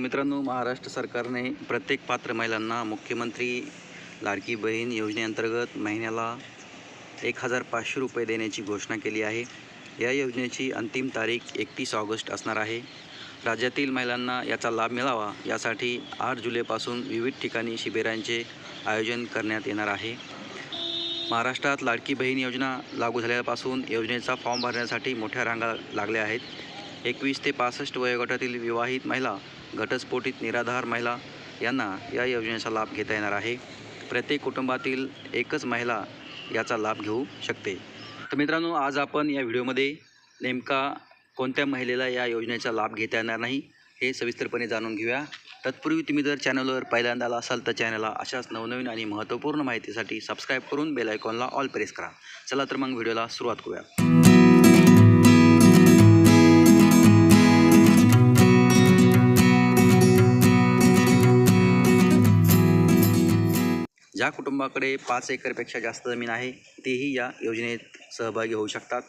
मित्रांनो महाराष्ट्र सरकारने प्रत्येक पात्र महिलांना मुख्यमंत्री लाडकी बहीण योजनेअंतर्गत महिन्याला एक हजार पाचशे रुपये देण्याची घोषणा केली आहे. या योजनेची अंतिम तारीख एकतीस ऑगस्ट असणार आहे. राज्यातील महिलांना याचा लाभ मिळावा यासाठी आठ जुलैपासून विविध ठिकाणी शिबिरांचे आयोजन करण्यात येणार आहे. महाराष्ट्रात लाडकी बहीण योजना लागू झाल्यापासून योजनेचा फॉर्म भरण्यासाठी मोठ्या रांगा लागल्या आहेत. एकवीस ते पासष्ट वयोगटातील विवाहित महिला घटस्फोटित निराधार महिला यांना या योजनेचा लाभ घेता येणार आहे. प्रत्येक कुटुंबातील एकच महिला याचा लाभ घेऊ शकते. तर मित्रांनो आज आपण या व्हिडिओमध्ये नेमका कोणत्या महिलेला या योजनेचा लाभ घेता येणार नाही हे सविस्तरपणे जाणून घेऊया. तत्पूर्वी तुम्ही जर चॅनलवर पहिल्यांदा आला असाल तर चॅनलला अशाच नवनवीन आणि महत्त्वपूर्ण माहितीसाठी सबस्क्राईब करून बेल आयकॉनला ऑल प्रेस करा. चला तर मग व्हिडिओला सुरुवात करूया. ज्या कुटुंबाकडे पाच एकरपेक्षा जास्त जमीन आहे तेही या योजनेत सहभागी होऊ शकतात.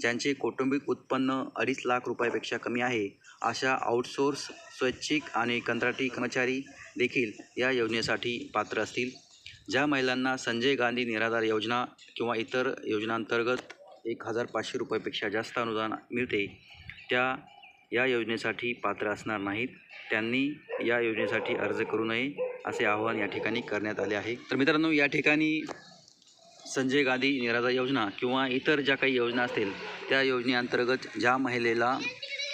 ज्यांचे कौटुंबिक उत्पन्न अडीच लाख रुपयापेक्षा कमी आहे अशा आउटसोर्स स्वैच्छिक आणि कंत्राटी कर्मचारी देखील या योजनेसाठी पात्र असतील. ज्या महिलांना संजय गांधी निराधार योजना किंवा इतर योजनांतर्गत एक हजार पाचशे रुपयापेक्षा जास्त अनुदान मिळते त्या या योजनेसाठी पात्र असणार नाहीत. त्यांनी या योजनेसाठी अर्ज करू नये. असे आवाहन या ठिकाणी करण्यात आले आहे. तर मित्रांनो या ठिकाणी संजय गांधी निराधार योजना किंवा इतर ज्या काही योजना असतील त्या योजनेअंतर्गत ज्या महिलेला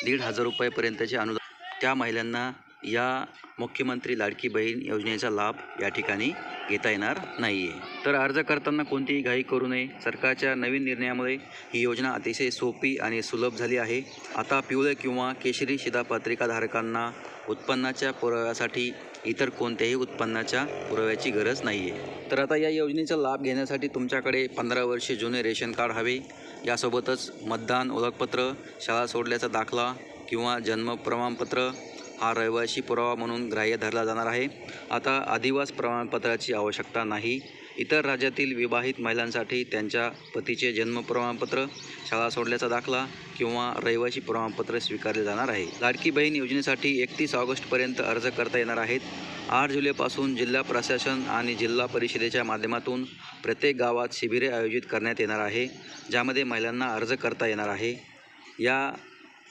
दीड हजार रुपयेपर्यंतचे अनुदान त्या महिलांना या मुख्यमंत्री लाडकी बहीण योजनेचा लाभ या ठिकाणी घेता येणार नाही आहे तर अर्ज करताना कोणतीही घाई करू नये. सरकारच्या नवीन निर्णयामुळे ही योजना अतिशय सोपी आणि सुलभ झाली आहे. आता पिवळे किंवा केशरी शिधापत्रिकाधारकांना उत्पन्नाच्या पुराव्यासाठी इतर कोणत्याही उत्पन्नाच्या पुराव्याची गरज नाही आहे तर आता या योजनेचा लाभ घेण्यासाठी तुमच्याकडे पंधरा वर्षे जुने रेशन कार्ड हवे. यासोबतच मतदान ओळखपत्र शाळा सोडल्याचा दाखला किंवा जन्म प्रमाणपत्र हा रहिवासी पुरावा म्हणून ग्राह्य धरला जाणार आहे. आता आदिवास प्रमाणपत्राची आवश्यकता नाही. इतर राज्यातील विवाहित महिलांसाठी त्यांच्या पतीचे जन्म प्रमाणपत्र शाळा सोडल्याचा दाखला किंवा रहिवासी प्रमाणपत्र स्वीकारले जाणार आहे. लाडकी बहीण योजनेसाठी एकतीस ऑगस्टपर्यंत अर्ज करता येणार आहेत. आठ जुलैपासून जिल्हा प्रशासन आणि जिल्हा परिषदेच्या माध्यमातून प्रत्येक गावात शिबिरे आयोजित करण्यात येणार आहे ज्यामध्ये महिलांना अर्ज करता येणार आहे. या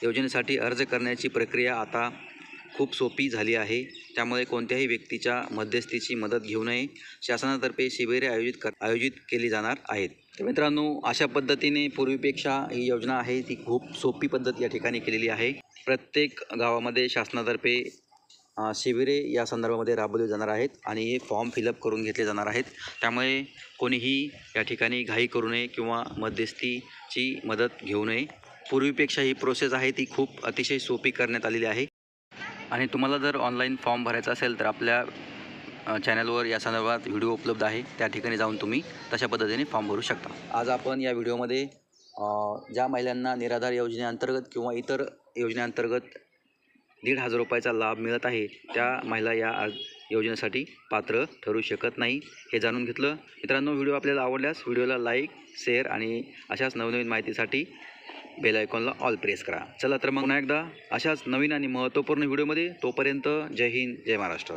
योजनेसाठी अर्ज करण्याची प्रक्रिया आता खूप सोपी झाली आहे. त्यामुळे कोणत्याही व्यक्तीच्या मध्यस्थीची मदत घेऊ नये. शासनातर्फे शिबिरे आयोजित कर आयोजित केली जाणार आहेत. तर मित्रांनो अशा पद्धतीने पूर्वीपेक्षा ही योजना आहे ती खूप सोपी पद्धत या ठिकाणी केलेली आहे. प्रत्येक गावामध्ये शासनातर्फे शिबिरे या संदर्भामध्ये राबवली जाणार आहेत आणि हे फॉर्म फिलअप करून घेतले जाणार आहेत. त्यामुळे कोणीही या ठिकाणी घाई करू नये किंवा मध्यस्थीची मदत घेऊ नये. पूर्वीपेक्षा ही प्रोसेस आहे ती खूप अतिशय सोपी करण्यात आलेली आहे. आणि तुम्हाला जर ऑनलाईन फॉर्म भरायचा असेल तर आपल्या चॅनलवर या संदर्भात व्हिडिओ उपलब्ध आहे. त्या ठिकाणी जाऊन तुम्ही तशा पद्धतीने फॉर्म भरू शकता. आज आपण या व्हिडिओमध्ये ज्या महिलांना निराधार योजनेअंतर्गत किंवा इतर योजनेअंतर्गत दीड हजार रुपयाचा लाभ मिळत आहे त्या महिला या योजनेसाठी पात्र ठरू शकत नाही हे जाणून घेतलं. मित्रांनो व्हिडिओ आपल्याला आवडल्यास व्हिडिओला लाईक शेअर आणि अशाच नवनवीन माहितीसाठी बेल आयकॉनला ऑल प्रेस करा. चला तर मग पुन्हा एकदा अशाच नवीन आणि महत्त्वपूर्ण व्हिडिओमध्ये तोपर्यंत जय हिंद जय महाराष्ट्र.